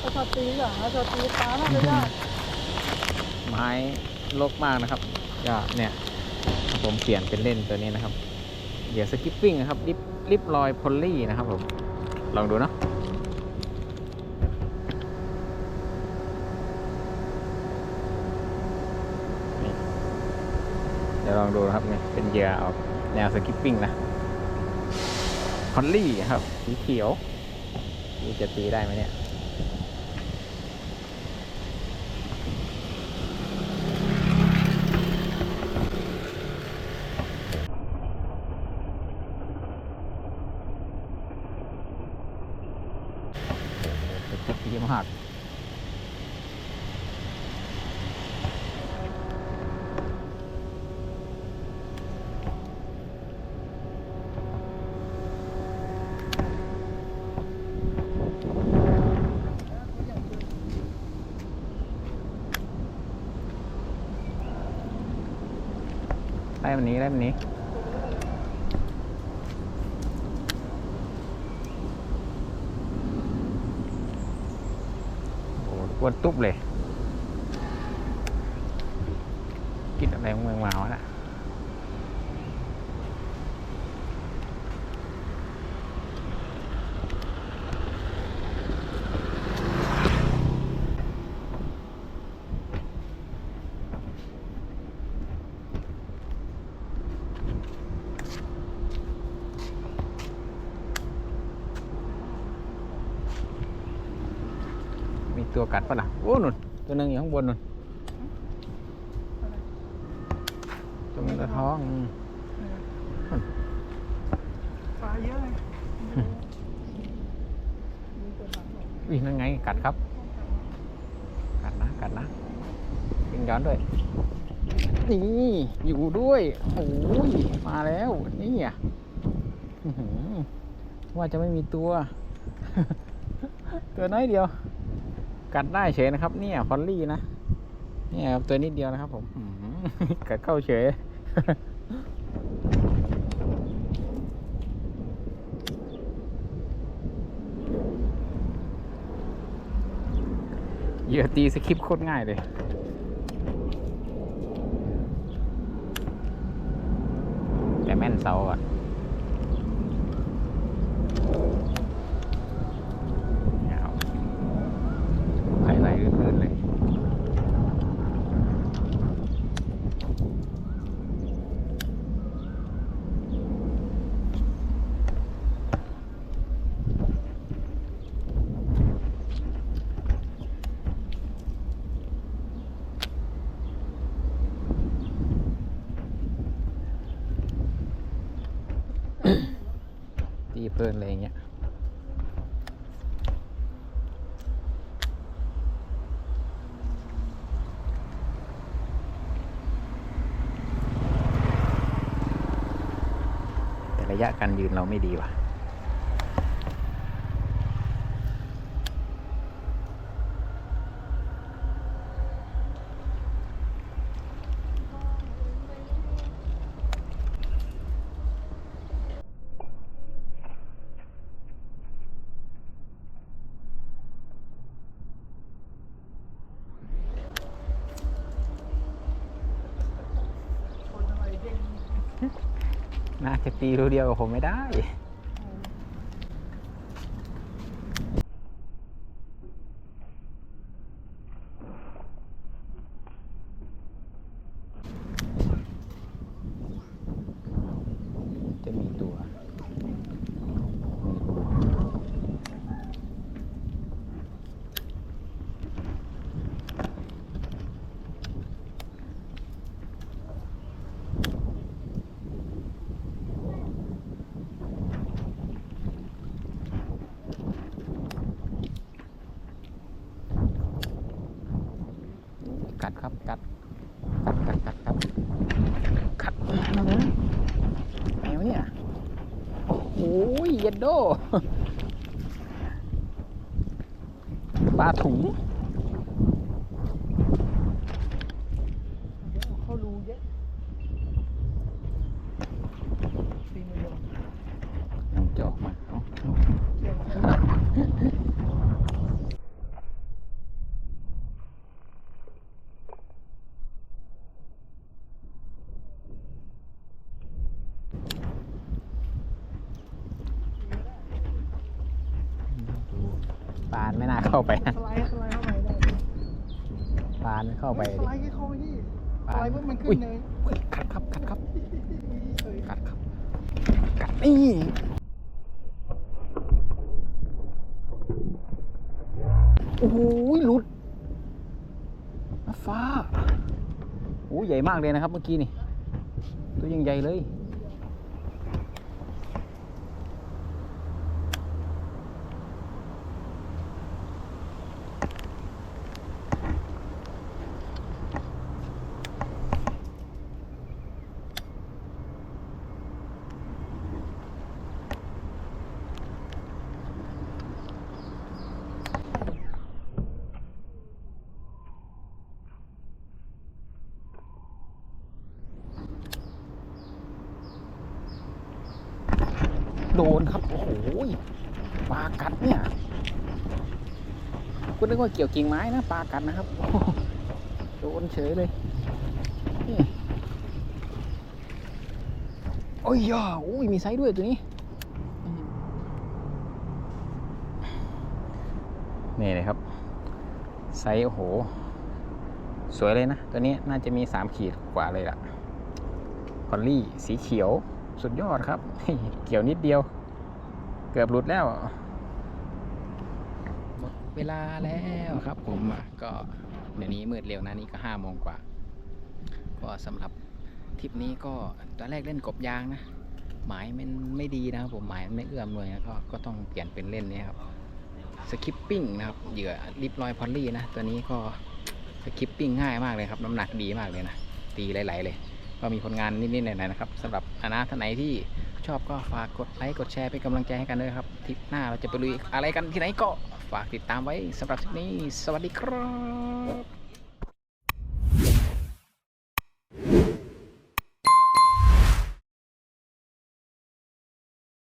ถ้าชอบตีอะถ้าชอบตีปลาน่าจะยากไม้ลกมากนะครับก็เนี่ยผมเปลี่ยนเป็นเล่นตัวนี้นะครับ เดี๋ยวสกิปปิ้งนะครับลิปลิปลอยพอลลี่นะครับผม ลองดูเนาะเดี๋ยวลองดูนะครับนี่เป็นเหยื่อออกแนวสกิปปิ้งนะพอลลี่ครับสีเขียว นี่จะตีได้ไหมเนี่ยจะดีมาก ได้มันนี้ได้มันนี้โอ้โหอ้วนตุ๊บเลย กินอะไรของเมืองมาวะน่ะมี ตัวกัดปะล่ะโอ้นุ่นตัวหนึงอยู่ข้างบนนุ่นตัวเงินตัวทองอืมปลาเยอะเลยมีตัวหลังหรอกอุ้ยนั่นไงกัดครับ กัดนะกัดนะยิงย้อนด้วยนี่อยู่ด้วยโอ้ยมาแล้วนี่อะอื้อหือว่าจะไม่มีตัว ตัวน้อยเดียวกัด ได้เฉยนะครับเนี่ยฟอลลี่นะเนี่ยครับตัวนิดเดียวนะครับ ผมกัดเข้าเฉยเหยื่อตีสคริปต์โคตรง่ายเลยแต่แม่นเสาก่อนเนี่ยครับไข่ไหลลื่นๆเลย ตี เพลินอะไรอย่างเงี้ยแต่ระยะการยืนเราไม่ดีว่ะ น่าจะตีรูเดียวกับผมไม่ได้ จะมีตัวมีตัว กัดครับกัดกัดกัดกัดกัดกัดมาเลยไหนวะเนี่ยโอ้ยเย็ดโดปลาถุง เยอะเขารู้เยอะตีมือเดียว ยังจะออกมาเอา เกี่ยว ปานไม่น่าเข้าไปนะสไลด์สไลด์เข้าไปได้ปานไม่เข้าไปสดิไลด์แค่เข้าไปที่สปาไลนด์เมื่อมันขึ้อุ้ยนเนินอุ้ยกัดครับกัดครับเฮ้ยกัดครับกัดนี่โอ้โหหลุดน้าฟ้าโอ้ใหญ่มากเลยนะครับเมื่อกี้นี่ ตัวยังใหญ่เลย อ้โหปลากัดเนี่ยคุณนึกว่าเกี่ยวกิ่งไม้นะปลากัดนะครับโดนเฉยเลยโอ้ยย่าอุ้ยมีไซส์ด้วยตัวนี้นี่เลยครับ ไซส์โอ้โห สวยเลยนะ ตัวนี้น่าจะมี 3 ขีดกว่าเลยล่ะคอลลี่สีเขียวสุดยอดครับ เกี่ยวนิดเดียว เกือบหลุดแล้วหมดเวลาแล้วครับผมอะก็เดี๋ยวนี้มืดเร็วนะนี่ก็ห้าโมงกว่า ก็สำหรับทริปนี้ก็ตอนแรกเล่นกบยางนะ หมายมันไม่ดีนะครับผมหมายมันไม่เอื้อมเลยนะก็ก็ต้องเปลี่ยนเป็นเล่นนี้ครับสคิปปิ้งนะครับเหยื่อลิปลอยพอลลี่นะ ตัวนี้ก็สคิปปิ้งง่ายมากเลยครับ น้ำหนักดีมากเลยนะ ตีไหลๆเลย ก็มีผลงานนิดๆหน่อยๆนะครับสำหรับอนาท่านไหนที่ ชอบก็ฝากกดไลค์กดแชร์เป็นกำลังใจให้กันด้วยครับทริปหน้าเราจะไปลุยอะไรกันที่ไหนก็ฝากติดตามไว้สำหรับทริปนี้ สวัสดีครับ